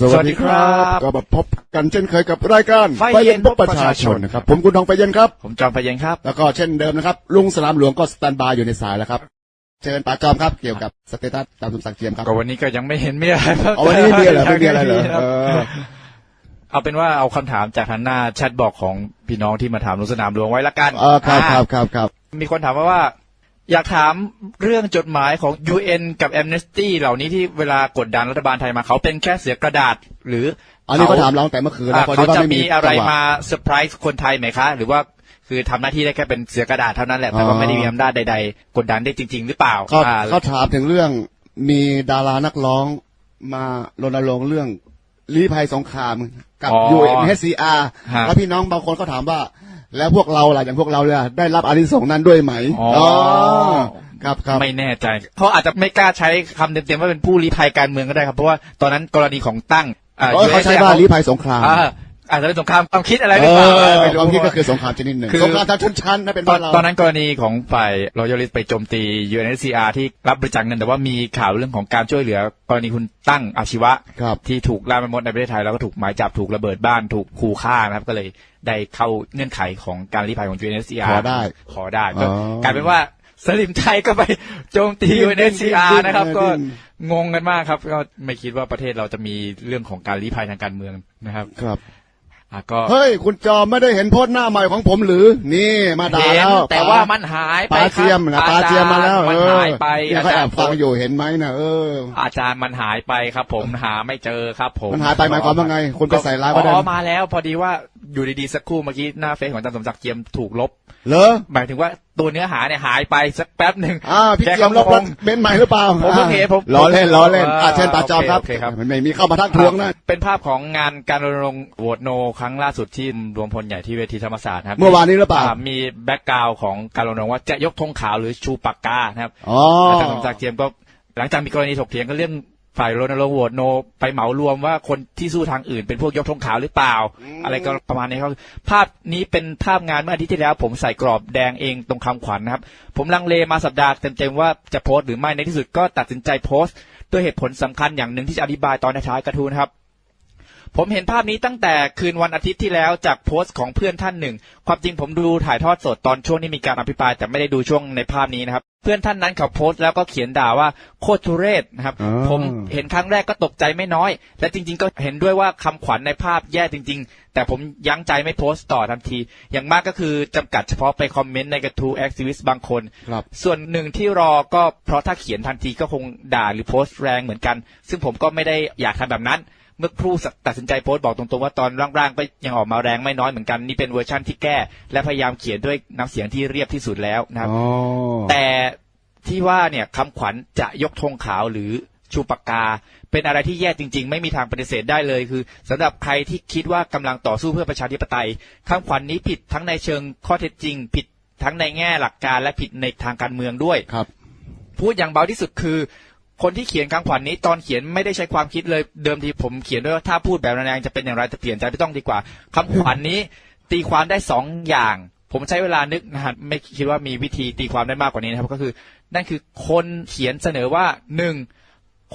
สวัสดีครับ ก็มาพบกันเช่นเคยกับรายการไฟเย็นพบประชาชนนะครับ ผมคุณทองไฟเย็นครับ ผมจอมพเย็นครับ แล้วก็เช่นเดิมนะครับ ลุงสลามหลวงก็สแตนบายอยู่ในสายแล้วครับ เชิญป๋าจอมครับ เกี่ยวกับสเตตัสตามสมศักดิ์เทียมครับ ก็วันนี้ก็ยังไม่เห็นมีอะไรเอาวันนี้ไม่มีอะไรเหรอไม่มีอะไรเหรอคบเออเอาเป็นว่าเอาคำถามจากทางหน้าแชทบอกของพี่น้องที่มาถามลุงสนามหลวงไว้ละกัน เออครับคอ่ารับครับครับมีคนถามมาว่า อยากถามเรื่องจดหมายของ UN กับ Amnesty เหล่านี้ที่เวลากดดันรัฐบาลไทยมาเขาเป็นแค่เสือกระดาษหรืออันนี้ก็ถามเราตั้งแต่เมื่อคืนอ่าแล้วพอดีเขาว่าจะไม่มีมีอะไรจังหวมาเซอร์ไพรส์คนไทยไหมคะ หรือว่าคือทำหน้าที่ได้แค่เป็นเสือกระดาษเท่านั้นแหละแต่ว่าอ๋อไม่ได้มีอำนาจใดๆ กดดันได้จริง ๆ หรือเปล่าก็อ่าเขาถามถึงเรื่องมีดารานักร้องมารณรงค์เรื่องลี้ภัยสงครามกับอ๋อ UNHCR ฮะแล้วพี่น้องบางคนก็ถามว่า แล้วพวกเราล่ะอย่างพวกเราเนี่ยได้รับอานิสงส์นั้นด้วยไหมอ๋ออ๋ ครับครับไม่แน่ใจเขาอาจจะไม่กล้าใช้คำเต็มๆว่าเป็นผู้ลี้ภัยการเมืองก็ได้ครับ เพราะว่าตอนนั้นกรณีของตั้งอ่เออเขาใช้ว่าลี้ภัยสงคราม อ่า อาจจะเป็นสงครามความคิดอะไรหเอรือเปล่าอไม่รู้ความคิดก็คือสงครามชนิดหนึ่งคือสงครามทางชนชั้นนะเป็นตอบ้านนเราตอนนั้นกรณีของฝ่ายรอยัลิสไปโจมตี UNHCR ที่รับบริจาคเงินแต่ว่ามีข่าวเรื่องของการช่วยเหลือกรณีคุณตั้งอาชีวะครับที่ถูกล่าแม่มดในประเทศไทยแล้วก็ถูกหมายจับถูกระเบิดบ้านถูกขู่ฆ่านะครับก็เลยได้เข้าเงื่อนไขของการลี้ภัยของ UNHCR ขอได้ขอได้ก็อ๋อกลายเป็นว่าสลิมไทยก็ไปโจมตี UNHCR นะครับก็งงกันมากครับ ก็ไม่คิดว่าประเทศเราจะมีเรื่องของการลี้ภัยทางการเมืองนะครับครับ อะก็เฮ้ย คุณจอมไม่ได้เห็นโพสต์หน้าใหม่ของผมหรือ นี่มาด่าเห็นแล้วแต่ว่ามันหายไปปลาครับเจียมนะปลาเจียมมาแล้วมันเออหายไปเนี่ยเขาแอบฟังอยู่เห็นไหมนะเออ อาจารย์มันหายไปครับ ผมหาไม่เจอครับ ผมมันหายไปหมายความว่าไงคุณไปใส่ร้ายก็ได้อ๋อมาแล้ว พอดีว่า อยู่ดีๆสักครู่เมื่อกี้หน้าเฟซของอาจารย์สมศักดิ์เจียมถูกลบ เหรอ หมายถึงว่าตัวเนื้อหาเนี่ยหายไปสักแป๊บหนึ่งอ่าพี่แกเจียมลบก็แล้วงงเบนซ์ใหม่หรือเปล่าผมเพิ่งเห็นผมล้อเล่นล้อเล่นเอออ่าเชิญตาจอมครับโอเคครับมันไม่มีเข้ามาทักทวงนะ เป็นภาพของงานการรณรงค์โหวตโน ครั้งล่าสุดที่รวมพลใหญ่ที่เวทีธรรมศาสตร์ครับ เมื่อวานนี้หรือเปล่า มีแบ็กกราวของการรณรงค์ว่าจะยกธงขาวหรือชูปากกานะครับอ๋ออาจารย์สมศักดิ์เจียมก็หลังจากมีกรณีถกเถียงกันเรื่อง ฝ่ายรณรงค์โหวตโน ไปเหมารวมว่าคนที่สู้ทางอื่นเป็นพวกยกธงขาวหรือเปล่า อะไรก็ประมาณนี้ครับภาพนี้เป็นภาพงานเมื่ออาทิตย์ที่แล้ว ผมใส่กรอบแดงเองตรงคำขวัญนะครับ ผมลังเลมาสัปดาห์เต็มๆว่าจะโพสต์หรือไม่ในที่สุดก็ตัดสินใจโพสต์ด้วยเหตุผลสำคัญอย่างหนึ่งที่จะอธิบายตอนท้ายๆกระทู้นะครับ ผมเห็นภาพนี้ตั้งแต่คืนวันอาทิตย์ที่แล้วจากโพสต์ของเพื่อนท่านหนึ่ง ความจริงผมดูถ่ายทอดสดตอนช่วงที่มีการอภิปรายแต่ไม่ได้ดูช่วงในภาพนี้นะครับ เพื่อนท่านนั้นเขาโพสต์แล้วก็เขียนด่าว่าโคตรทุเรศนะครับอ๋อผมเห็นครั้งแรกก็ตกใจไม่น้อย และจริง ๆ ก็เห็นด้วยว่าคำขวัญในภาพแย่จริง ๆ แต่ผมยั้งใจไม่โพสต์ต่อทันที อย่างมากก็คือจำกัดเฉพาะไปคอมเมนต์ในกระทู้แอคทิวิสต์บางคนครับส่วนหนึ่งที่รอก็เพราะถ้าเขียนทันทีก็คงด่าหรือโพสต์แรงเหมือนกัน ซึ่งผมก็ไม่ได้อยากทำแบบนั้น เมื่อครู่ตัดสินใจโพสต์บอกตรงๆว่าตอนร่างๆก็ยังออกมาแรงไม่น้อยเหมือนกันนี่เป็นเวอร์ชั่นที่แก้ และพยายามเขียนด้วยน้ำเสียงที่เรียบที่สุดแล้วนะครับอ๋อแต่ที่ว่าเนี่ยคำขวัญจะยกธงขาวหรือชูปากกา เป็นอะไรที่แย่จริง ๆ ไม่มีทางปฏิเสธได้เลยคือสำหรับใครที่คิดว่ากำลังต่อสู้เพื่อประชาธิปไตยคำขวัญนี้ผิดทั้งในเชิงข้อเท็จจริง ผิดทั้งในแง่หลักการและผิดในทางการเมืองด้วยครับ พูดอย่างเบาที่สุดคือ คนที่เขียนคำขวัญนี้ตอนเขียนไม่ได้ใช้ความคิดเลยเดิมทีผมเขียนด้วยว่าถ้าพูดแบบแรงๆจะเป็นอย่างไรจะเปลี่ยนใจไม่ต้องดีกว่าคำขวัญนี้ ตีความได้สองอย่าง ผมใช้เวลานึกนะฮะไม่คิดว่ามีวิธีตีความได้มากกว่านี้นะครับก็คือ นั่นคือคนเขียนเสนอว่าหนึ่ง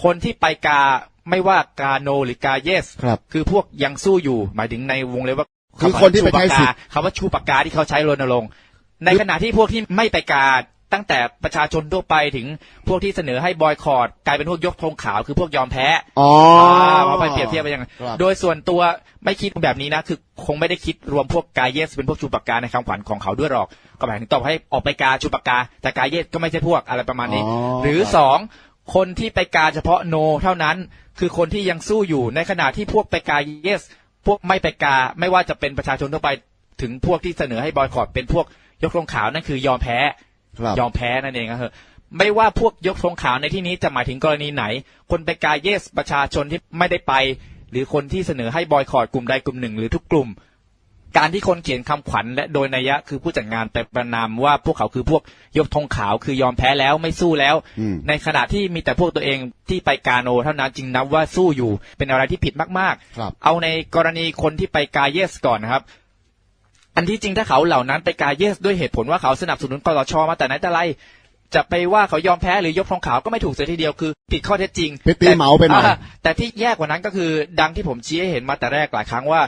คนที่ไปกาไม่ว่ากาโนหรือกาเยสครับคือพวกยังสู้อยู่ หมายถึงในวงเล็บว่าคือคนที่ไปใช้สิทธิ์คำว่าชูปากกาที่เขาใช้รณรงค์ในขณะที่พวกที่ไม่ไปกา ตั้งแต่ประชาชนทั่วไปถึงพวกที่เสนอให้บอยคอรดกลายเป็นพวกยกธงขาวคือพวกยอมแพ้อ๋อเอาไปเปรียบเทียบไปยังไงครับ โดยส่วนตัวไม่คิดแบบนี้นะ คือคงไม่ได้คิดรวมพวกกาเยสเป็นพวกชูปากกาในคำขวัญของเขาด้วยหรอก ก็หมายถึงตอบให้ออกไปกาชูปากกา แต่กาเยสก็ไม่ใช่พวกอะไรประมาณนี้ อ๋อ หรือสองคนที่ไปกาเฉพาะโนเท่านั้น คือคนที่ยังสู้อยู่ในขณะที่พวกไปกาเยส พวกไม่ไปกาไม่ว่าจะเป็นประชาชนทั่วไปถึงพวกที่เสนอให้บอยคอรดเป็นพวกยกธงขาวนั่นคือยอมแพ้ครับ ยอมแพ้นั่นเองครับเถอะไม่ว่าพวกยกธงขาวในที่นี้จะหมายถึงกรณีไหน คนไปกาเยสประชาชนที่ไม่ได้ไป หรือคนที่เสนอให้บอยคอรดกลุ่มใดกลุ่มหนึ่ง หรือทุกกลุ่ม การที่คนเขียนคำขวัญและโดยนัยยะคือผู้จัดงานไปประนามว่าพวกเขาคือพวกยกธงขาวคือยอมแพ้แล้วไม่สู้แล้วอืมในขณะที่มีแต่พวกตัวเองที่ไปกาโนเท่านั้นจึงนับว่าสู้อยู่เป็นอะไรที่ผิดมากครับๆเอาในกรณีคนที่ไปกาเยสก่อนนะครับ อันที่จริงถ้าเขาเหล่านั้นไปกาเยสด้วยเหตุผลว่าเขาสนับสนุนกสชมาแต่ไหนแต่ไรจะไปว่าเขายอมแพ้หรือยกธงขาวก็ไม่ถูกเสียทีเดียวคือผิดข้อเท็จจริงไปตีเหมาไปหน่อยาแต่ที่แย่กว่านั้นก็คือดังที่ผมชี้ให้เห็นมาแต่แรกหลายครั้งว่า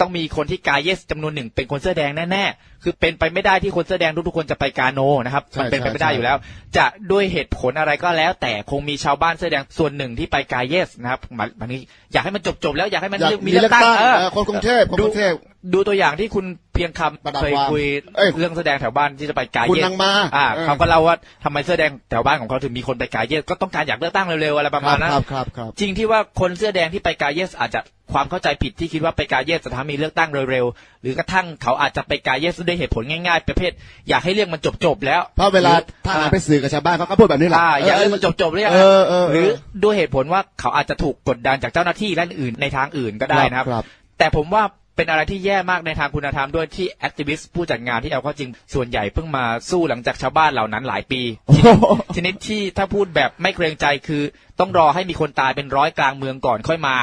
ต้องมีคนที่กาเยสจำนวนหนึ่งเป็นคนเสื้อแดงแน่ๆ คือเป็นไปไม่ได้ที่คนเสื้อแดงทุกๆคนจะไปกาโนนะครับใช่มันเป็นไปใช่ไม่ได้ใช่อยู่แล้ว จะด้วยเหตุผลอะไรก็แล้ว แต่คงมีชาวบ้านเสื้อแดงส่วนหนึ่งที่ไปกาเยสนะครับหมายหมายนี้อยากให้มันจบๆแล้วอยากให้มันอยากมีเลือกตั้งเออเออคนกรุงเทพคนกรุงเทพดูตัวอย่างที่คุณเพียงคประดัำบเคยความคุยเอ้ยเรื่องแสดงแถวบ้านที่จะไปกาคุณเยสนางมาอ่าเออเขาก็เล่าว่าทำไมเสื้อแดงแถวบ้านของเขาถึงมีคนไปกาเยสก็ต้องการอยากเลือกตั้งเร็วๆอะไรประมาณนั้นครับครับครับจริงที่ว่าคนเสื้อแดงที่ไปกาเยสอาจจะความเข้าใจผิดที่คิดว่าไปกาเยสจะทำให้มีเลือกตั้งเร็วๆ หรือกระทั่งเขาอาจจะไปกาเยสด้วยเหตุผลง่ายๆประเภท อยากให้เรื่องมันจบๆแล้ว เพราะเวลาหรือทหารไปสื่อกับชาวบ้านเขาก็พูดแบบนี้แหละอ่าอยากให้มันจบๆเรื่องเออเออหรือด้วยเหตุผลว่าเขาอาจจะถูกกดดันจากเจ้าหน้าที่ด้านอื่นในทางอื่นก็ได้นะครับครับ แต่ผมว่าเป็นอะไรที่แย่มากในทางคุณธรรมด้วยที่แอคทิวิสต์ผู้จัดงานที่เอาเข้อจริงส่วนใหญ่เพิ่งมาสู้หลังจากชาวบ้านเหล่านั้นหลายปี ชนิดที่ถ้าพูดแบบไม่เกรงใจคือ ต้องรอให้มีคนตายเป็นร้อยกลางเมืองก่อนค่อยมา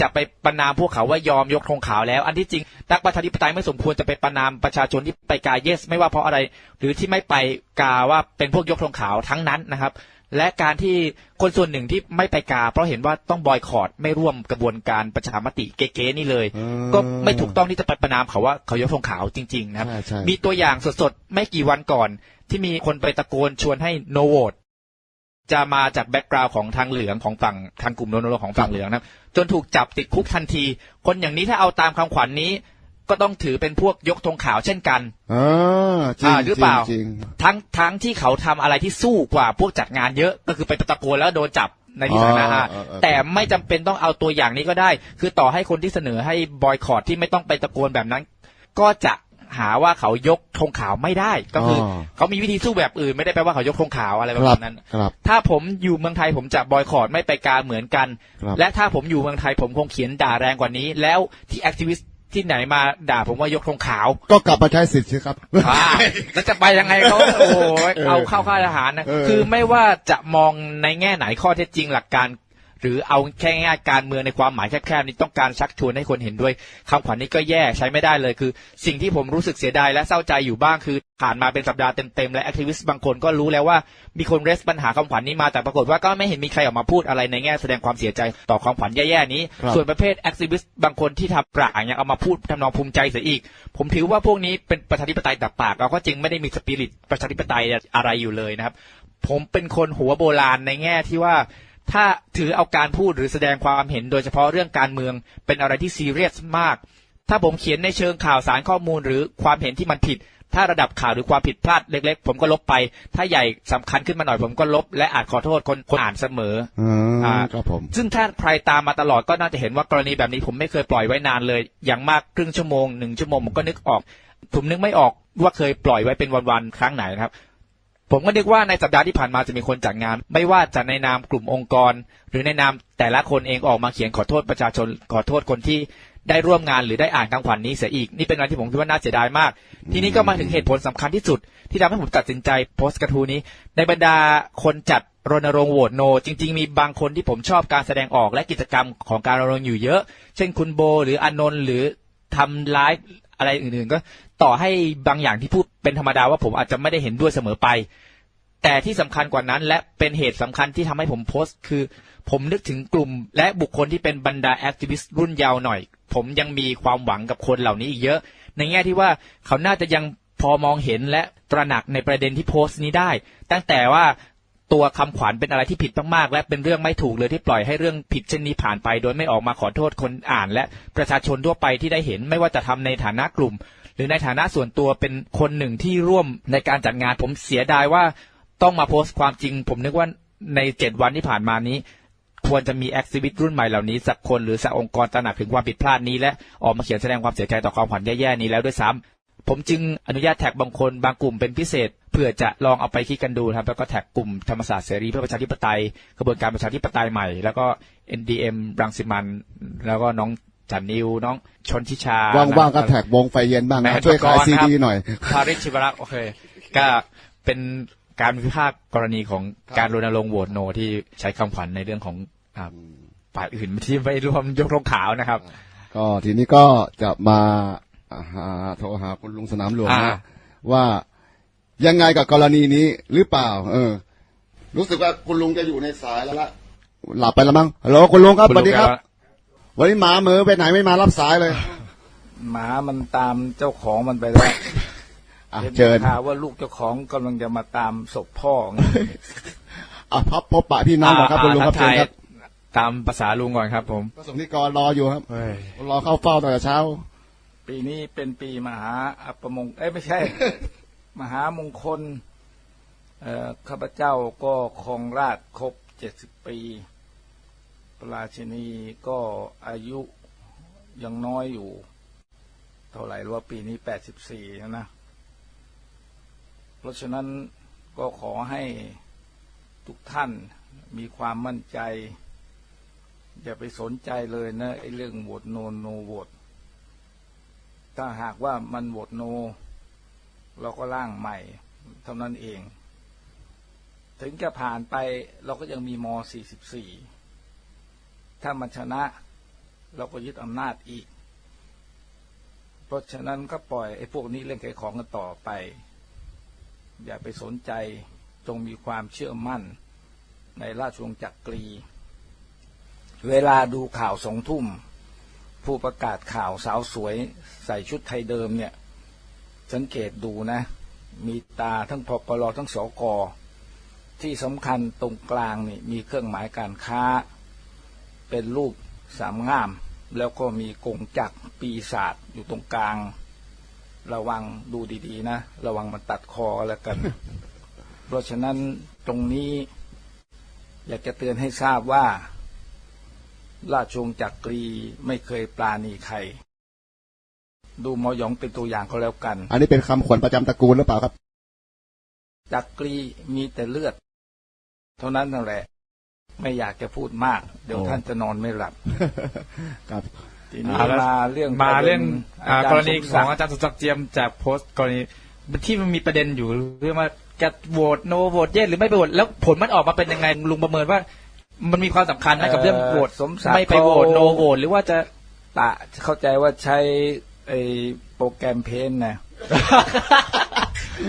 จะไปประนามพวกเขาว่ายอมยกธงขาวแล้ว อันที่จริงนักประชาธิปไตยไม่สมควรจะไปประนามประชาชนที่ไปกาเยส ไม่ว่าเพราะอะไร หรือที่ไม่ไปกาว่าเป็นพวกยกธงขาวทั้งนั้นนะครับ และการที่คนส่วนหนึ่งที่ไม่ไปกา เพราะเห็นว่าต้องบอยคอรดไม่ร่วมกระบวนการประชามติเก๋ๆนี่เลยอืมก็ไม่ถูกต้องที่จะไปประนามเขาว่าเขายกธงขาวจริง ๆ นะครับใช่ใช่มีตัวอย่างสดๆไม่กี่วันก่อน ที่มีคนไปตะโกนชวนให้โนโวต จะมาจากแบ็กกราวด์ของทางเหลืองของฝั่งทางกลุ่มโนโนของฝั่งเหลืองนะครับจนถูกจับติดคุกทันที คนอย่างนี้ถ้าเอาตามคำขวัญนนี้ ก็ต้องถือเป็นพวกยกธงขาวเช่นกันอ่าจริงอ่าหรือเปล่าจริงทั้งทั้งที่เขาทำอะไรที่สู้กว่าพวกจัดงานเยอะก็คือไปตะโกนแล้วโดนจับในที่สาธารณะอ๋ออะเออเออแต่ไม่จำเป็นต้องเอาตัวอย่างนี้ก็ได้ คือต่อให้คนที่เสนอให้บอยคอรดที่ไม่ต้องไปตะโกนแบบนั้น ก็จะ หาว่าเขายกธงขาวไม่ได้ก็คือออเขามีวิธีสู้แบบอื่น ไม่ได้แปลว่าเขายกธงขาวอะไรประครัมาบณนั้น ครับ ถ้าผมอยู่เมืองไทยผมจะบอยคอรดไม่ไปกาเหมือนกัน ครับ และถ้าผมอยู่เมืองไทยผมคงเขียนด่าแรงกว่านี้ แล้วที่แอคทิวิสต์ที่ไหนมาด่าผมว่ายกธงขาว ก็กลับมาใช้สิทธิ์สิครับ อ่าแล้วจะไปยังไงเขาโอ้โหเออเอาเข้าค่ายทหารนะ เออ คือไม่ว่าจะมองในแง่ไหนข้อเท็จจริงหลักการ หรือเอาแค่ง่ายการเมืองในความหมายแคบๆนี้ต้องการชักชวนให้คนเห็นด้วยคำขวัญนี้ก็แย่ใช้ไม่ได้เลยคือ สิ่งที่ผมรู้สึกเสียดายและเศร้าใจอยู่บ้างคือผ่านมาเป็นสัปดาห์เต็มๆและแอคทิวิสต์บางคนก็รู้แล้วว่ามีคนเรสปัญหาคำขวัญนี้มาแต่ปรากฏว่าก็ไม่เห็นมีใครออกมาพูดอะไรในแง่แสดงความเสียใจต่อความขวัญแย่ๆนี้ ส่วนประเภทแอคทิวิสต์บางคนที่ทำกระอ่างยังเอามาพูดทำนองภูมิใจเสียอีก ผมถือว่าพวกนี้เป็นประชาธิปไตยแต่ปากเราก็จริงไม่ได้มีสปิริตประชาธิปไตยอะไรอยู่เลยนะครับผมเป็นคนหัวโบราณในแง่ที่ว่า ถ้าถือเอาการพูดหรือแสดงความเห็นโดยเฉพาะเรื่องการเมือง เป็นอะไรที่ซีเรียสมาก ถ้าผมเขียนในเชิงข่าวสารข้อมูลหรือความเห็นที่มันผิด ถ้าระดับข่าวหรือความผิดพลาดเล็ก ๆ ผมก็ลบไป ถ้าใหญ่สำคัญขึ้นมาหน่อยผมก็ลบ และอาจขอโทษคนคนอ่านเสมออืมอ่าครับผม ซึ่งถ้าใครตามมาตลอดก็น่าจะเห็นว่ากรณีแบบนี้ผมไม่เคยปล่อยไว้นานเลย อย่างมากครึ่งชั่วโมงหนึ่งชั่วโมงผมก็นึกออก ผมนึกไม่ออกว่าเคยปล่อยไว้เป็นวันๆครั้งไหนนะครับ ผมก็นึกว่าในสัปดาห์ที่ผ่านมาจะมีคนจัดงาน ไม่ว่าจะในนามกลุ่มองค์กร หรือในนามแต่ละคนเองออกมาเขียนขอโทษประชาชนขอโทษคนที่ได้ร่วมงานหรือได้อ่านคำขวัญนี้เสียอีก นี่เป็นอะไรที่ผมคิดว่าน่าเสียดายมาก ทีนี้ก็มาถึงเหตุผลสำคัญที่สุด ที่ทำให้ผมตัดสินใจโพสต์กระทู้นี้ ในบรรดาคนจัดรณรงค์โหวตโน จริง ๆ มีบางคนที่ผมชอบการแสดงออกและกิจกรรมของการรณรงค์อยู่เยอะ เช่นคุณโบ หรืออนนท์หรือทำไลฟ์ อะไรอื่นๆ ก็ต่อให้บางอย่างที่พูดเป็นธรรมดาว่าผมอาจจะไม่ได้เห็นด้วยเสมอไป แต่ที่สำคัญกว่านั้น และเป็นเหตุสำคัญที่ทำให้ผมโพสต์ คือ ผมนึกถึงกลุ่ม และบุคคลที่เป็นบรรดาแอคทิวิสต์รุ่นยาวหน่อย ผมยังมีความหวังกับคนเหล่านี้อีกเยอะ ในแง่ที่ว่าเขาน่าจะยังพอมองเห็นและตระหนักในประเด็นที่โพสต์นี้ได้ ตั้งแต่ว่า ตัวคำขวัญเป็นอะไรที่ผิดมากๆและเป็นเรื่องไม่ถูกเลยที่ปล่อยให้เรื่องผิดเช่นนี้ผ่านไป โดยไม่ออกมาขอโทษคนอ่าน และประชาชนทั่วไปที่ได้เห็นไม่ว่าจะทำในฐานะกลุ่ม หรือในฐานะส่วนตัวเป็นคนหนึ่งที่ร่วมในการจัดงานผมเสียดายว่าต้องมาโพสต์ความจริง ผมนึกว่าในเจ็ดวันที่ผ่านมานี้ ควรจะมีแอคทิวิตรุ่นใหม่เหล่านี้สักคนหรือสักองค์กรตระหนักถึงความผิดพลาดนี้และออกมาเขียนแสดงความเสียใจต่อความขวัญแย่ๆนี้แล้วด้วยซ้ำ ผมจึงอนุญาตแท็กบางคนบางกลุ่มเป็นพิเศษเพื่อจะลองเอาไปคิดกันดูนะครับแล้วก็แท็กกลุ่มธรรมศาสตร์เสรีเพื่อประชาธิปไตยกระบวนการประชาธิปไตยใหม่ แล้วก็ NDM รังสิมันแล้วก็น้องจันนิวน้องชนทิชาว่างๆก็นะแท็กวงไฟเย็นบ้างแม่นะช่วยขายประกรณ์ซีครับดีหน่อยพาริชชิวรักษ์โอเคก็เป็นการวิพากษ์กรณีของการรณรงค์โหวตโนที่ใช้คำขวัญในเรื่องของอ่าฝ่ายอื่นที่ไม่ร่วมยกธงขาวนะครับ ก็ทีนี้ก็จะมา หาโทรหาคุณลุงสนามหลวงอ่านะว่ายังไงกับกรณีนี้หรือเปล่า เออ รู้สึกว่าคุณลุงจะอยู่ในสายแล้วละหลับไปแล้วมั้งฮัลโหลคุณลุงครับสวัสดีครับ วันนี้หมาเหมือไปไหนไม่มารับสายเลย หมามันตามเจ้าของมันไปแล้วอะห็นเชิญข่าวว่าลูกเจ้าของกำลังจะมาตามศพพ่อไงอะพับพบปะพี่น้องก่อนครับคุณลุงครับทัเชิกญทายครับ ตามภาษาลุงก่อนครับ ผมพระสงฆ์นิกรรออยู่ครับเฮ้ยรอเข้าเฝ้าตั้งแต่เช้า ปีนี้เป็นปีมหาอัปมงเอ้ไม่ใช่ มหามงคลข้าพเจ้าก็ครองราชครบเจ็ดสิบปีพระราชินีก็อายุยังน้อยอยู่ เท่าไหร่รู้ว่าปีนี้แปดสิบสี่นะนะ เพราะฉะนั้นก็ขอให้ทุกท่านมีความมั่นใจ อย่าไปสนใจเลยนะไอ้เรื่องโหวตโนโนโหวต ถ้าหากว่ามันโหวตโน เราก็ร่างใหม่เท่านั้นเอง ถึงจะผ่านไปเราก็ยังมีม 44 ถ้ามันชนะ เราก็ยึดอำนาจอีก เพราะฉะนั้นก็ปล่อยไอ้พวกนี้เล่นไขของกันต่อไป อย่าไปสนใจจงมีความเชื่อมั่นในราชวงศ์จักรี เวลาดูข่าวสองทุ่ม ผู้ประกาศข่าวสาวสวยใส่ชุดไทยเดิมเนี่ย สังเกตดูนะ มีตาทั้งพปลทั้งสกที่สำคัญตรงกลางนี่มีเครื่องหมายการค้า เป็นรูปสามง่าม แล้วก็มีกงจักรปีศาจอยู่ตรงกลาง ระวังดูดีๆนะ ระวังมันตัดคอแล้วกัน เพราะฉะนั้นตรงนี้ อยากจะเตือนให้ทราบว่า ราชวงศ์จักรีไม่เคยปราณีใคร ดูหมอหยองเป็นตัวอย่างก็แล้วกัน อันนี้เป็นคำขวัญประจำตระกูลหรือเปล่าครับ จักรีมีแต่เลือด เท่านั้นนั่นแหละ ไม่อยากจะพูดมาก เดี๋ยวโอ้ท่านจะนอนไม่หลับครับทีนี้อ่าแล้วมาเรื่องมาเรื่องประด็นอ่ากรณีสมขศัองดิ์อาจารย์สมศักดิ์เจียมจากโพสต์กรณีที่มันมีประเด็นอยู่เรื่องว่าจะโหวตโนโหวตเยสหรือไม่ไปโหวตแล้วผลมันออกมาเป็นยังไงลุงประเมินว่า มันมีความสำคัญนะกับเรื่องโหวตสมศักดิ์ไม่ไปโหวตโนโหวตหรือว่าจะ ตะเข้าใจว่าใช้ไอ้โปรแกรมเพนนะ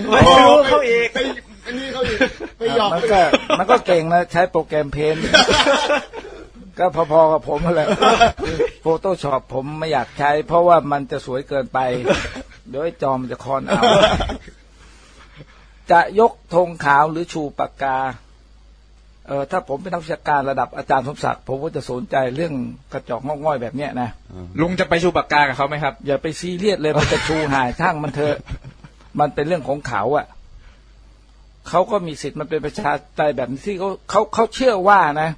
ไม่รู้เขาอีก ไปอันนี้เขาอีกไปหยอกมันก็มันก็เก่งนะใช้โปรแกรมเพนก็พอๆกับผมนั่นแหละโฟโต้ช็อปผมไม่อยากใช้ เพราะว่ามันจะสวยเกินไป เดี๋ยวไอ้จอมนจะคอนเอา จะยกธงขาวหรือชูปากกา เออถ้าผมเป็นนักวิชาการระดับอาจารย์สมศักดิ์ผมก็จะสนใจเรื่องกระจอกงอกง่อยแบบเนี้ยนะลุงจะไปชูปากกากับเขาไหมครับ อย่าไปซีเรียสเลยมันจะชูหายช่างมันเถอะมันเป็นเรื่องของเขาอะเขาก็มีสิทธิ์มันเป็นประชาธิปไตยแบบที่เขาเขาเขาเชื่อว่านะ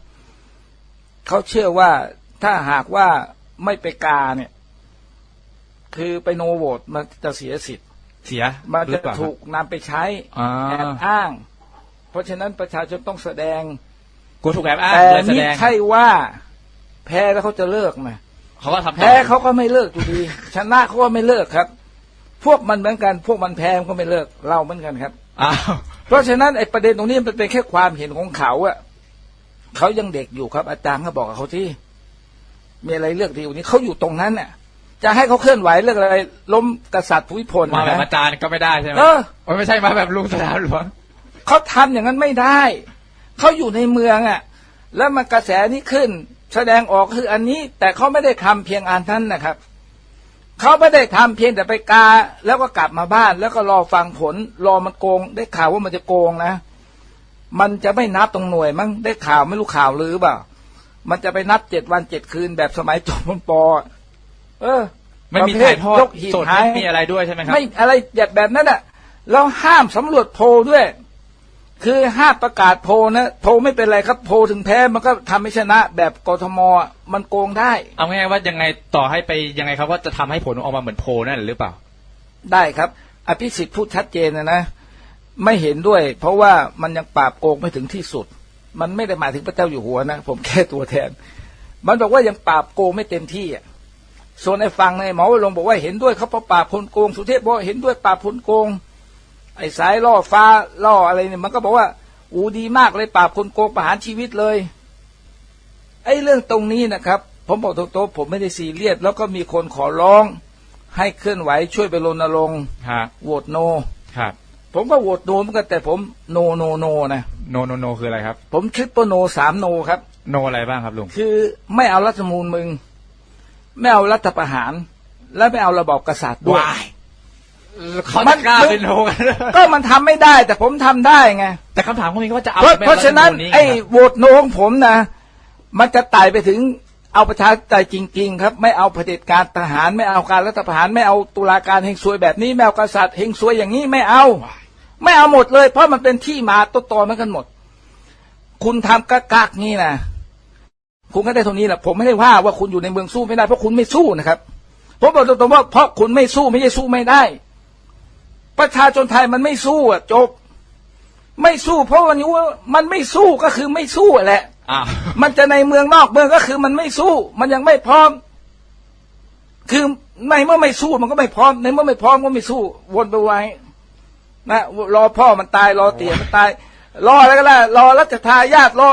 เขาเชื่อว่าถ้าหากว่าไม่ไปกาเนี่ย คือไปโนโหวตมันจะเสียสิทธิ์ เสียมันหรืจะอเปล่าถูกนำไปใช้อ่าแอบอ้าง เพราะฉะนั้นประชาชนต้องแสดงกูถูกแอบอ้างแต่เลยแสนี่ดงใช่ว่า แพ้แล้วเขาจะเลิกไหมเขาก็ทำต่อแพ้เขาก็ไม่เลิกอยู่ดี ชนะเขาก็ไม่เลิกครับ พวกมันเหมือนกัน พวกมันแพ้มันก็ไม่เลิกเราเหมือนกันครับ อ้าวเพราะฉะนั้นไอ้ประเด็นตรงนี้มันเป็นแค่ความเห็นของเขาอะเขายังเด็กอยู่ครับ อาจารย์ก็บอกกับเขาที่ มีอะไรเลือกดีกว่านี้เขาอยู่ตรงนั้นน่ะ จะให้เขาเคลื่อนไหวเรื่องอะไร ล้มกษัตริย์ภูมิพลมาแบบนะอาจารย์ก็ไม่ได้ใช่ไหมเออ โอ้ยไม่ใช่มาแบบลุงสนามหลวง เขาทำอย่างนั้นไม่ได้ เขาอยู่ในเมืองอะ่ะ แล้วมันกระแสนี้ขึ้น แสดงออกคืออันนี้ แต่เขาไม่ได้ทำเพียงอันนั้นนะครับเขาไม่ได้ทำเพียงแต่ไปกา แล้วก็กลับมาบ้าน แล้วก็รอฟังผล รอมันโกง ได้ข่าวว่ามันจะโกงนะ มันจะไม่นับตรงหน่วยมั้งได้ข่าวไม่รู้ข่าวหรือเปล่า มันจะไปนับเจ็ดวันเจ็ดคืนแบบสมัยจบมปอเออไม่มีประเภถ่ายทอดยกหีบสดหายไม่มีอะไรด้วยใช่ไหมครับไม่อะไรแบบนั้นอะเราห้ามสำรวจโพลด้วย คือห้ามประกาศโพลนะโพลไม่เป็นไรครับโพลถึงแพ้มันก็ทำให้ชนะแบบกทมอะมันโกงได้ เอาง่ายๆว่ายังไงต่อให้ไปยังไงครับว่าจะทำให้ผลออกมาเหมือนโพลนั่นหรือเปล่า ได้ครับ อภิสิทธิ์พูดชัดเจนนะนะไม่เห็นด้วย เพราะว่ามันยังปราบโกงไม่ถึงที่สุด มันไม่ได้หมายถึงพระเจ้าอยู่หัวนะผมแค่ตัวแทน มันบอกว่ายังปราบโกงไม่เต็มที่อะส่วนไอ้ฝั่งในหมอวรงค์บอกว่าเห็นด้วยเขาเพราะปราบคนโกง สุเทพบอกว่าเห็นด้วยปราบคนโกง ไอ้สายล่อฟ้าล่ออะไรเนี่ยมันก็บอกว่าอูดีมากเลยปราบคนโกงประหารชีวิตเลย ไอ้เรื่องตรงนี้นะครับ ผมบอกตรงๆผมไม่ได้ซีเรียสแล้วก็มีคนขอร้อง ให้เคลื่อนไหวช่วยไปรณรงค์ฮะโหวตโนครับผมก็โหวตโนเหมือนกันแต่ผมโนโนโนนะโนโนโนคืออะไรครับ ผมทริปเปิลโนสามโนครับ โนอะไรบ้างครับลุงคือไม่เอารัฐธรรมนูญมึง ไม่เอารัฐประหาร และไม่เอาระบอบกษัตริย์ด้วย เขาจะกล้าเป็นโนกันก็มันทำไม่ได้ แต่ผมทำได้ไง แต่คำถามก็มีว่าจะเอาเพราะไปเพราะฉะนั้นฐธรรมญไอ้ครับโหวตโนของผมนะมันจะไต่ไปถึงเอาประชาธิปไตยจริง ๆ ครับ ไม่เอาเผด็จการทหารไม่เอาการรัฐประหารไม่เอาตุลาการเฮงซวยแบบนี้ไม่เอากษัตริย์เฮงซวยอย่างนี้ไม่เอา ไม่เอาหมดเลย เพราะมันเป็นที่มาต้นตอมันกันหมด คุณทำกะกากนี่นะคุณก็ได้เท่านี้แหละผมไม่ได้ว่าว่าคุณอยู่ในเมืองสู้ไม่ได้เพราะคุณไม่สู้นะครับผมบอกตรงๆว่าเพราะคุณไม่สู้ไม่ใช่สู้ไม่ได้ ประชาชนไทยมันไม่สู้อะจบ ไม่สู้ เพราะวันนี้ว่ามันไม่สู้ก็คือไม่สู้แหละอ้าวมันจะในเมืองนอกเมืองก็คือมันไม่สู้ มันยังไม่พร้อม คือในเมื่อไม่สู้มันก็ไม่พร้อม ในเมื่อไม่พร้อมก็ไม่สู้วนไปไว้นะรอพ่อมันตายรอเตี่ยมันตาย รออะไรก็ได้รอรัชทายาทรอ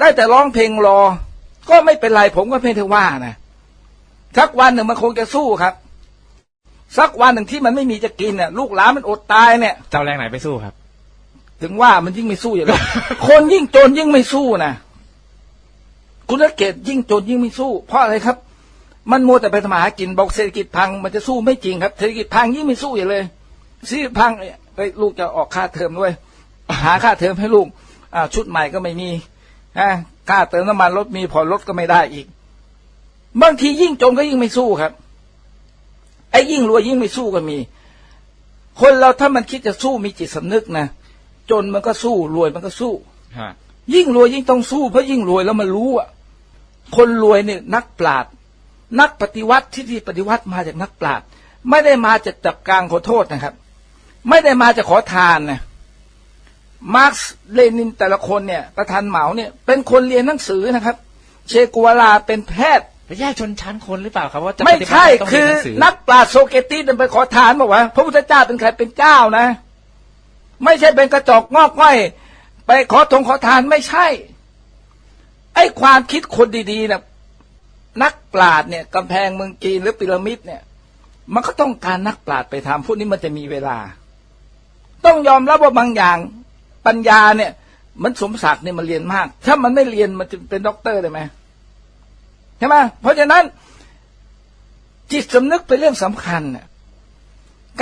ได้แต่ร้องเพลงรอ ก็ไม่เป็นไรผมก็ไม่ได้ว่านะสักวันหนึ่งมันคงจะสู้ครับ สักวันหนึ่งที่มันไม่มีจะกินเนี่ยลูกหลานมันอดตายเนี่ย เจ้าแรงไหนไปสู้ครับ ถึงว่ามันยิ่งไม่สู้อย่างไรคนยิ่งจนยิ่งไม่สู้นะคุณนักเกตยิ่งจนยิ่งไม่สู้ เพราะอะไรครับ มันมัวแต่ไปทำมาหากินบอกเศรษฐกิจพังมันจะสู้ไม่จริงครับเศรษฐกิจพังยิ่งไม่สู้อย่างเลยเศรษฐกิจพังเอ้ยลูกจะออกค่าเทอมด้วย หาค่าเทอมให้ลูกอ่าชุดใหม่ก็ไม่มีฮะค่าเติมน้ำมันรถมีผ่อนรถก็ไม่ได้อีก บางทียิ่งจนก็ยิ่งไม่สู้ครับ ไอ้ยิ่งรวยยิ่งไม่สู้ก็มี คนเราถ้ามันคิดจะสู้มีจิตสำนึกนะจนมันก็สู้รวยมันก็สู้ฮะยิ่งรวยยิ่งต้องสู้เพราะยิ่งรวยแล้วมันรู้อะคนรวยเนี่ยนักปราชญ์นักปฏิวัติที่ที่ปฏิวัติมาจากนักปราชญ์ไม่ได้มาจากจับกลางขอโทษนะครับ ไม่ได้มาจากขอทานนะมาร์กซ์เลนินแต่ละคนเนี่ย ประธานเหมาเนี่ย เป็นคนเรียนหนังสือนะครับ เชกัวลาเป็นแพทย์ ไปแยกชนชั้นคนหรือเปล่าครับว่าจะไม่ใช่ปฏิบัติต้องคืเรียอนหนังสือนักปราชญ์โซเกติสเป็นไปขอทานบอกว่า พระพุทธเจ้าเป็นใครเป็นเจ้านะ ไม่ใช่เป็นกระจอกงอกง่อย ไปขอทงขอทานไม่ใช่ ไอ้ความคิดคนดีๆเนี่ยนักปราชญ์เนี่ยกำแพงเมืองจีนหรือพีระมิดเนี่ย มันก็ต้องการนักปราชญ์ไปทำพวกนี้มันจะมีเวลา ต้องยอมรับว่าบางอย่างปัญญาเนี่ย มันสมศักดิ์เนี่ยมันเรียนมาก ถ้ามันไม่เรียนมันจะเป็นด็อกเตอร์ได้ไหม ใช่ไหมเพราะฉะนั้น จิตสำนึกเป็นเรื่องสำคัญน่ะ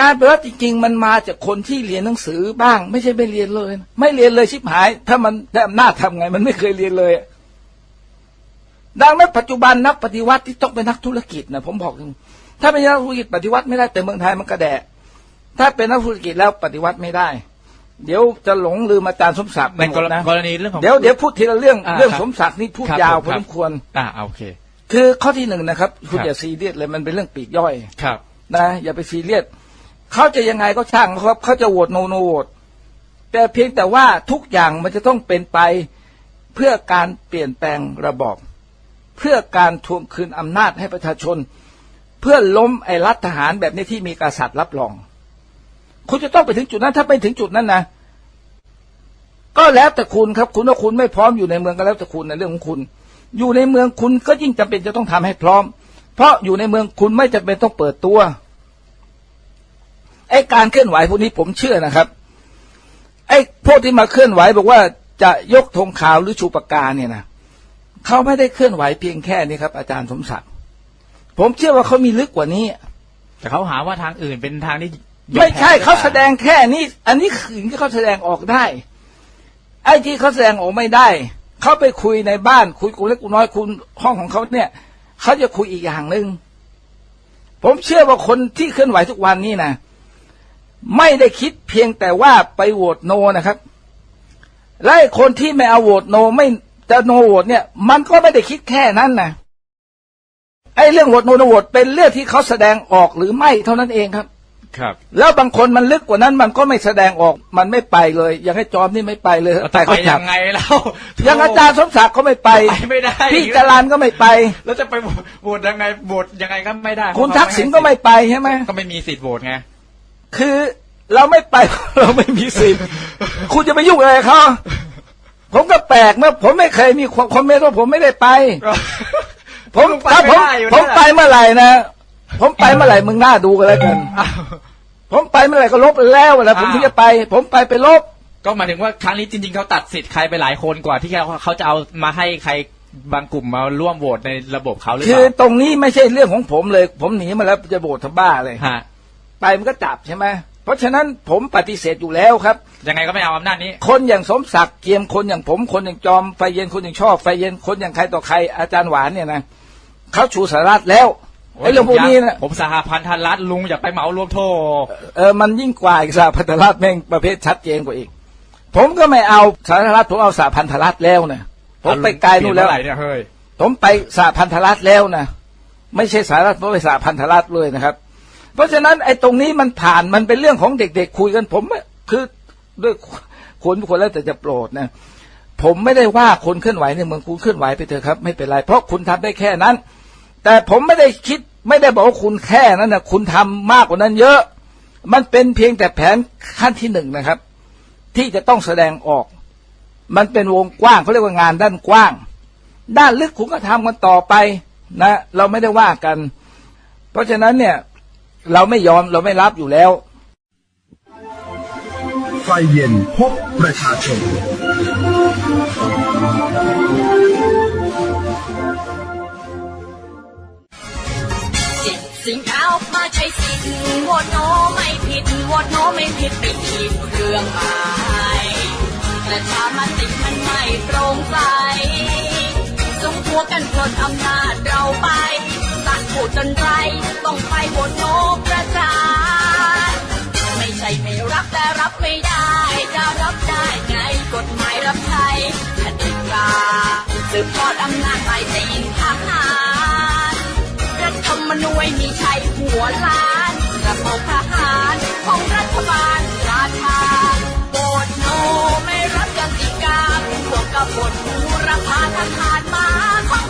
การปฏิวัติจริงๆ มันมาจากคนที่เรียนหนังสือบ้าง ไม่ใช่ไม่เรียนเลยนะไม่เรียนเลยชิบหาย ถ้ามันได้อำนาจทำไง มันไม่เคยเรียนเลยอะดังนั้นปัจจุบันนักปฏิวัติที่ต้องเป็นนักธุรกิจนะผมบอกตรงถ้าเป็นนักธุรกิจปฏิวัติไม่ได้แต่เมืองไทยมันกระแดะถ้าเป็นนักธุรกิจแล้วปฏิวัติไม่ได้ เดี๋ยวจะหลงลืมอาจารย์สมศักดิ์ไปในหมกดรนะกรณีเรื่องของเดี๋ยวเดี๋ยวพูดทีละเรื่องอ่าเรื่องครับสมศักดิ์นี่พูดครับยาวผมพอครับสมควรอ่าโอเค คือข้อที่หนึ่งนะครับ คุณครับอย่าซีเรียสเลยมันเป็นเรื่องปลีกย่อยครับนะอย่าไปซีเรียสเขาจะยังไงก็ช่างครับเขาจะโหวตโนโนโหวตแต่เพียงแต่ว่าทุกอย่างมันจะต้องเป็นไปเพื่อการเปลี่ยนแปลงระบอบเพื่อการทวงคืนอำนาจให้ประชาชน เพื่อล้มไอ้รัฐทหารแบบนี้ที่มีกษัตริย์รับรอง คุณจะต้องไปถึงจุดนั้นถ้าไปถึงจุดนั้นนะก็แล้วแต่คุณครับ คุณว่าคุณไม่พร้อมอยู่ในเมืองก็แล้วแต่คุณในเรื่องของคุณ อยู่ในเมืองคุณก็ยิ่งจำเป็นจะต้องทำให้พร้อม เพราะอยู่ในเมืองคุณไม่จำเป็นต้องเปิดตัวไอ้การเคลื่อนไหวพวกนี้ผมเชื่อนะครับ ไอ้พวกที่มาเคลื่อนไหวบอกว่าจะยกธงขาวหรือชูปากกาเนี่ยนะเขาไม่ได้เคลื่อนไหวเพียงแค่นี้ครับ อาจารย์สมศักดิ์ผมเชื่อว่าเขามีลึกกว่านี้ แต่เขาหาว่าทางอื่นเป็นทางที่ยกไม่ใช่พ้หรือเขาปล่แสดงแค่นี้ อันนี้คือที่เขาแสดงออกได้ ไอ้ที่เขาแสดงออกไม่ได้ เขาไปคุยในบ้านคุยกูเล็กกูน้อยคุณห้องของเขาเนี่ยเขาจะคุยอีกอย่างหนึ่งผมเชื่อว่าคนที่เคลื่อนไหวทุกวันนี้นะไม่ได้คิดเพียงแต่ว่าไปโหวตโนนะครับและคนที่ไม่เอาโหวตโนไม่จะโนโหวตเนี่ย มันก็ไม่ได้คิดแค่นั้นนะไอ้เรื่องโหวตโนโหวตเป็นเรื่องที่เขาแสดงออกหรือไม่เท่านั้นเองครับ ครับ แล้วบางคนมันลึกกว่านั้นมันก็ไม่แสดงออกมันไม่ไปเลย อย่างให้จอมนี่ไม่ไปเลยแต่ไปเขาจัยับงไงแล้วอย่างอาจารย์สมศักดิ์ก็ไม่ไปไปไม่ได้พี่จรันก็ไม่ไป แล้วจะไปโหวตยังไงโหวตยังไงก็ไม่ได้ คุณทักษิณก็ไม่ไปใช่ไหมก็ไม่มีสิทธิ์โหวตไงคือเราไม่ไปเราไม่มีสิทธิ์คุณจะไปยุ่งอะไรเขาผมก็แปลกเมื่อผมไม่เคยมีคอมเมนต์ว่าผมไม่ได้ไป ผมไปถ้าผมไม่ได้อยู่ผมนั่นแหละไปเมื่อไหร่นะ ผมไปเมื่อไหร่มึงหน้าดูกันแล้วกันอ้าวผมไปเมื่อไหร่ก็ลบไปแล้วนะผมอ้าวถึงจะไป ผมไปไปลบ ก็หมายถึงว่าครั้งนี้จริง ๆเขาตัดสิทธิ์ใครไปหลายคนกว่าที่เขาเขาจะเอามาให้ใครบางกลุ่มมาร่วมโหวตในระบบเขาหรือเปคือล่าตรงนี้ไม่ใช่เรื่องของผมเลย ผมหนีมาแล้วจะโบสทำบ้าเลย ฮะไปมันก็จับใช่ไหมเพราะฉะนั้นผมปฏิเสธอยู่แล้วครับ ยังไงก็ไม่เอาอำนาจนี้ คนอย่างสมศักดิ์เกียมคนอย่างผมคนอย่างจอมไฟเย็นคนอย่างชอบไฟเย็นคนอย่างใครต่อใครอาจารย์หวานเนี่ยนะเขาชูสารัฐแล้ว ไอ้เรื่องพวกนี้นะผมสหพันธรัฐลุงอย่าไปเหมารวมโทษเออมันยิ่งกว่าอีกสาพันธรัฐแม่งประเภทชัดเจนกว่าอีก ผมก็ไม่เอาสาธารณรัฐผมเอาสาพันธรัฐแล้วนะผมไปไกลนู่นแล้วเปยเมื่อไหร่เนี่ยเฮ้ยผมไปสาพันธรัฐแล้วนะไม่ใช่สารัฐผมไปสาพันธรัฐเลยนะครับ เพราะฉะนั้นไอ้ตรงนี้มันผ่านมันเป็นเรื่องของเด็ก ๆ คุยกัน ผมไม่คือด้วยคนทุกคนแล้วแต่จะโปรดนะผมไม่ได้ว่าคนเคลื่อนไหวในเมืองคุณเคลื่อนไหวไปเถอะครับ ไม่เป็นไร เพราะคุณทำได้แค่นั้น แต่ผมไม่ได้คิดไม่ได้บอกว่าคุณแค่นั้นนะคุณทำมากกว่านั้นเยอะ มันเป็นเพียงแต่แผนขั้นที่หนึ่งนะครับ ที่จะต้องแสดงออก มันเป็นวงกว้างเขาเรียกว่างานด้านกว้าง ด้านลึกคุณก็ทำกันต่อไปนะ เราไม่ได้ว่ากัน เพราะฉะนั้นเนี่ย เราไม่ยอมเราไม่รับอยู่แล้วไฟเย็นพบประชาชน สิ่งก้าวมาใช้สิทธิ์โหวตโนไม่ผิดโหวตโนไม่ผิดไปอีกเรื่องหมายประชามติมันไม่โปร่งใสสมหัวกันปลดอำนาจเราไปตัดผู้จนไรต้องไปโหวตโนประชาไม่ใช่ไม่รับแต่รับไม่ได้จะรับได้ไงกฎหมายรับใช้กติกาสืบทอดอำนาจไปตี มนวยมีชัยหัวล้านระผมทหารของรัฐบาลราชาโบดโนไม่รับกติกาเป็นพวกกบฏบูรพาทหารมาของ